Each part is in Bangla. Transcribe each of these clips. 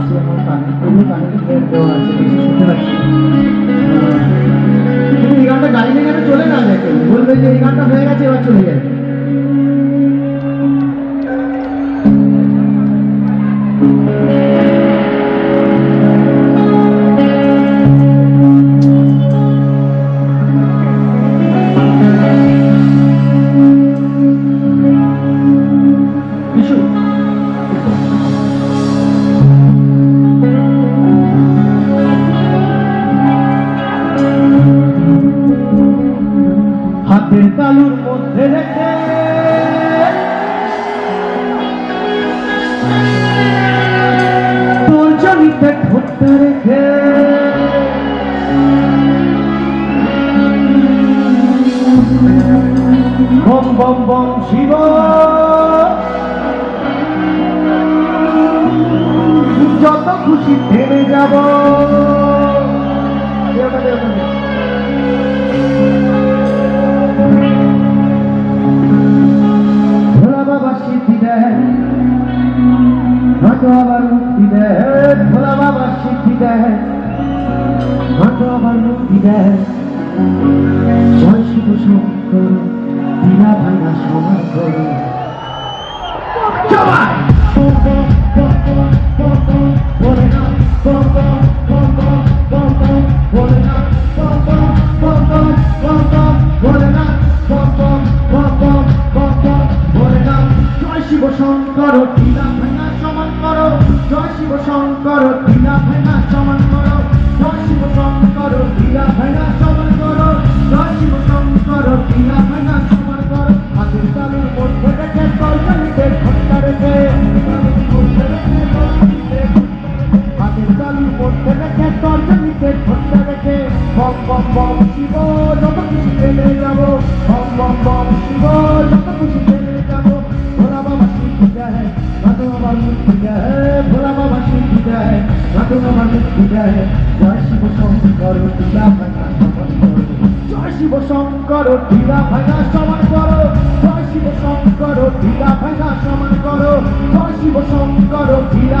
আছে গাইলে কেন চলে না দেখে বলবে যে এই গানটা হয়ে গেছে, এবার চলে যায়। তোর জমিতে ঠোঁটটা রেখে বম বম বম শিব যত খুশি থেমে যাব দেওটা মুক্তি দেয় জয় শিব শঙ্কর দিলা ভাঙা সমান করো। সবাই শিব শঙ্কর ঢিলা ভাঙা সমান করো। জয় শিব শঙ্কর ঢিলা ভাঙা সমান করো। জয় শিব শঙ্কর ঢিলা ভাঙা সমান করো জয় শিব শঙ্কর ঢিলা ভাঙা সমান করো হাতের তালুর মধ্যে রেখে তলকালিতে ঘণ্টা রেখে হাতের তালুর মধ্যে রেখে তলকালিতে ঘণ্টা রেখে বম বম বম শিব যত খুশি পেলে যাব বম বম বম শিব যত খুশি পেলে যাব ভোলা বাবা শিখি দেয় রাধু বাবা মুক্তি দেয় ভোলা বাবা শিখি দেয় রাধু বাবা মুক্তি দেয় জয় শিব শঙ্কর ঢিলা ভাঙা সমান করো জয় শিব শঙ্কর ঢিলা ভাঙা সমান করো জয় শিব শঙ্কর ঢিলা ভাঙা সমান করো জয় শিব শঙ্কর ঢিলা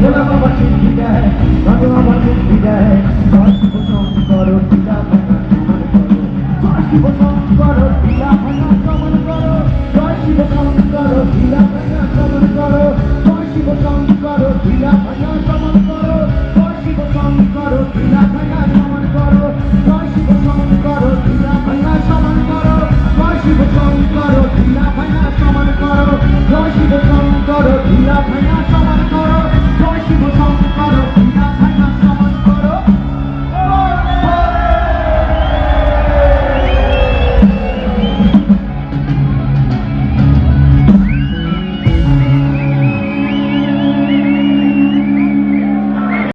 ভোলা বাবা চিঠি দেয় ভোলা বাবা চিঠি দেয় দশ বছর করো পিলা ভাঙা প্রমাণ করো দশ বছর করো পিলা ভাঙা প্রমাণ করো দশ বছর করো